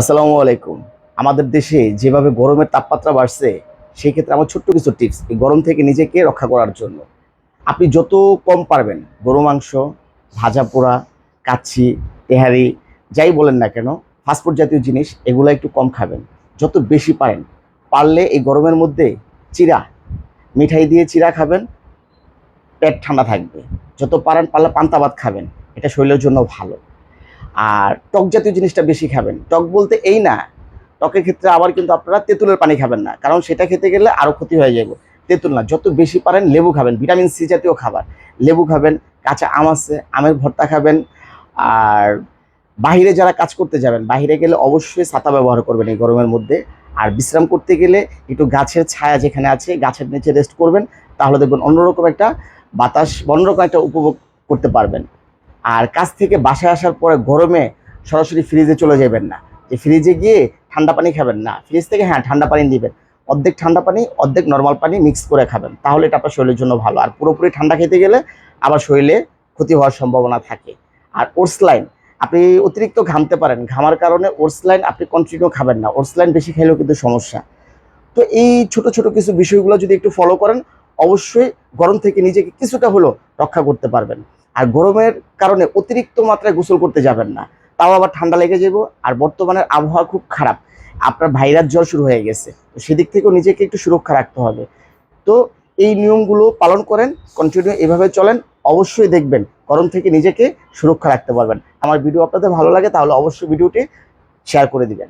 আসসালামু আলাইকুম। আমাদের দেশে যেভাবে গরমের তাপমাত্রা বাড়ছে, সেই ক্ষেত্রে আমার ছোট্ট কিছু টিপস এই গরম থেকে নিজেকে রক্ষা করার জন্য। আপনি যত কম পারবেন, গরু, মাংস, ভাজা পোড়া কাচ্ছি তেহারি, যাই বলেন না কেন ফাস্টফুড জাতীয় জিনিস, এগুলো একটু কম খাবেন। যত বেশি পারেন, পারলে এই গরমের মধ্যে চিরা, মিঠাই দিয়ে চিরা খাবেন, পেট ঠান্ডা থাকবে। যত পারেন, পারলে পান্তা ভাত খাবেন, এটা শরীরের জন্য ভালো। আর টক জাতীয় জিনিসটা বেশি খাবেন। টক বলতে এই না, টকের ক্ষেত্রে আবার কিন্তু আপনারা তেঁতুলের পানি খাবেন না, কারণ সেটা খেতে গেলে আরও ক্ষতি হয়ে যাবে। তেঁতুল না, যত বেশি পারেন লেবু খাবেন, ভিটামিন সি জাতীয় খাবার। লেবু খাবেন, কাঁচা আম আছে, আমের ভর্তা খাবেন, আর বাইরে যারা কাজ করতে যাবেন বাইরে গেলে অবশ্যই ছাতা ব্যবহার করবেন এই গরমের মধ্যে। আর বিশ্রাম করতে গেলে একটু গাছের ছায়া যেখানে আছে, গাছের নিচে রেস্ট করবেন, তাহলে দেখবেন অন্যরকম একটা বাতাস, অন্যরকম একটা উপভোগ করতে পারবেন। আর কাজ থেকে বাসায় আসার পরে গরমে সরাসরি ফ্রিজে চলে যাবেন না। যে ফ্রিজে গিয়ে ঠান্ডা পানি খাবেন না। ফ্রিজ থেকে হ্যাঁ ঠান্ডা পানি দিবেন। অর্ধেক ঠান্ডা পানি, অর্ধেক নর্মাল পানি মিক্স করে খাবেন। তাহলে এটা আপনার শরীরের জন্য ভালো। আর পুরোপুরি ঠান্ডা খেতে গেলে আবার শরীরে ক্ষতি হওয়ার সম্ভাবনা থাকে। আর ওটস লাইন আপনি অতিরিক্ত ঘামতে পারেন। ঘামার কারণে ওটস লাইন আপনি কন্টিনিউ খাবেন না। ওটস লাইন বেশি খেলেও কিন্তু সমস্যা। তো এই ছোট ছোট কিছু বিষয়গুলো যদি একটু ফলো করেন, অবশ্যই গরম থেকে নিজেকে কিছুটা হলেও রক্ষা করতে পারবেন। আর গরমের কারণে অতিরিক্ত মাত্রায় গোসল করতে যাবেন না। তাও আবার ঠান্ডা লেগে যাব আর বর্তমানের আবহাওয়া খুব খারাপ। আপনার ভাইরাস জ্বর শুরু হয়ে গেছে। তো সেদিক থেকেও নিজেকে একটু সুরক্ষা রাখতে হবে। তো এই নিয়মগুলো পালন করেন কন্টিনিউ এভাবে চলেন, অবশ্যই দেখবেন, গরম থেকে নিজেকে সুরক্ষা রাখতে পারবেন। আমার ভিডিও আপনাদের ভালো লাগে তাহলে অবশ্যই ভিডিওটি শেয়ার করে দিবেন।